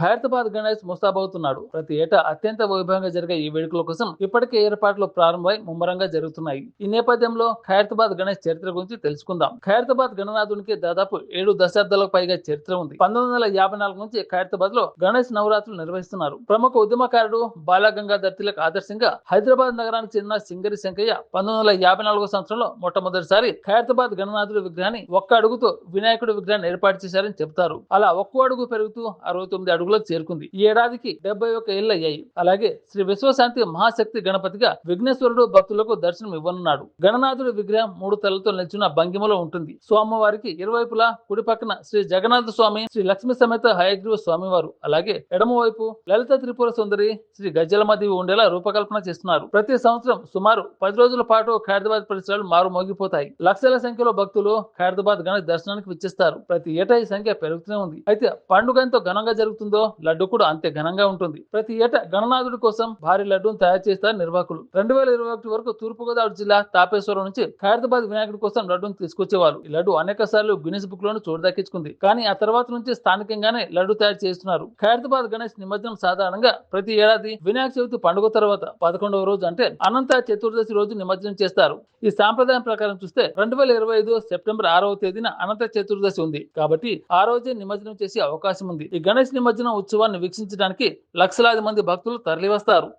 ఖైరతాబాద్ గణేష్ ముస్తాబవుతున్నాడు. ప్రతి ఏటా అత్యంత వైభవంగా జరిగే ఈ వేడుకల కోసం ఇప్పటికే ఏర్పాట్లు ప్రారంభమై ముమ్మరంగా జరుగుతున్నాయి. ఈ నేపథ్యంలో ఖైరతాబాద్ గణేష్ చరిత్ర గురించి తెలుసుకుందాం. ఖైరతాబాద్ గణనాథునికి దాదాపు ఏడు దశాబ్దాలకు పైగా చరిత్ర ఉంది. పంతొమ్మిది వందల యాభై నాలుగు నుంచి ఖైరతాబాద్లో గణేష్ నవరాత్రులు నిర్వహిస్తున్నారు. ప్రముఖ ఉద్యమకారుడు బాలగంగాధర్ తిలక్ ఆదర్శంగా హైదరాబాద్ నగరానికి చెందిన సింగరి శంకయ్య పంతొమ్మిది వందల యాభై నాలుగో సంవత్సరంలో మొట్టమొదటిసారి ఖైరతాబాద్ గణనాథుడి విగ్రహాన్ని ఒక్క అడుగుతో వినాయకుడి విగ్రహాన్ని ఏర్పాటు చేశారని చెబుతారు. అలా ఒక్కో అడుగు పెరుగుతూ అరవై తొమ్మిది అడుగులకు చేరుకుంది. ఈ ఏడాదికి డెబ్బై ఒక్క ఏళ్ళు అయ్యాయి అలాగే శ్రీ విశ్వశాంతి మహాశక్తి గణపతిగా విఘ్నేశ్వరుడు భక్తులకు దర్శనం ఇవ్వనున్నాడు. గణనాథుడి విగ్రహం మూడు తలతో నిల్చున్న భంగిమలో ఉంటుంది. స్వామివారికి ఇరువైపులా కుడి పక్కన శ్రీ జగన్నాథ స్వామి శ్రీ లక్ష్మి సమేత హయగ్రీవ స్వామివారు. అలాగే ఎడమవైపు లలిత త్రిపుర సుందరి శ్రీ గజలమదేవి ఉండేలా రూపకల్పన చేస్తున్నారు. ప్రతి సంవత్సరం సుమారు పది రోజుల పాటు ఖైరదాబాద్ పరిసరాలు మారు మోగిపోతాయి. లక్షల సంఖ్యలో భక్తులు ఖైరదాబాద్ గణ దర్శనానికి విచ్చేస్తారు. ప్రతి ఏటా ఈ సంఖ్య పెరుగుతూనే ఉంది. అయితే పండుగ ఎంతో ఘనంగా జరుగుతుందో లడ్డు కూడా అంతే ఘనంగా ఉంటుంది. ప్రతి ఏటా గణనాథుడి కోసం భారీ లడ్డూను తయారు చేస్తారు నిర్వాహకులు. రెండు వేల ఇరవై ఒకటి వరకు తూర్పుగోదావరి జిల్లా తాపేశ్వరం నుంచి ఖైరతాబాద్ వినాయకుడి కోసం లడ్డూను తీసుకొచ్చేవారు ఈ లడ్డు అనేక సార్లు గిన్నిస్ బుక్ లోను చోటు దక్కించుకుంది కానీ ఆ తర్వాత నుంచి స్థానికంగానే లడ్డు తయారు చేస్తున్నారు. ఖైరతాబాద్ గణేష్ నిమజ్జనం సాధారణంగా ప్రతి ఏడాది వినాయక చవితి పండుగ తర్వాత పదకొండవ రోజు అంటే అనంత చతుర్దశి రోజు నిమజ్జనం చేస్తారు. ఈ సాంప్రదాయం ప్రకారం చూస్తే రెండు వేల ఇరవై ఐదు సెప్టెంబర్ ఆరవ తేదీన అనంత చతుర్దశి ఉంది. కాబట్టి ఆ రోజే నిమజ్జనం చేసే అవకాశం ఉంది. ఈ గణేష్ నిమజ్జనం ఉత్సవాన్ని వీక్షించడానికి లక్షలాది మంది భక్తులు తరలివస్తారు.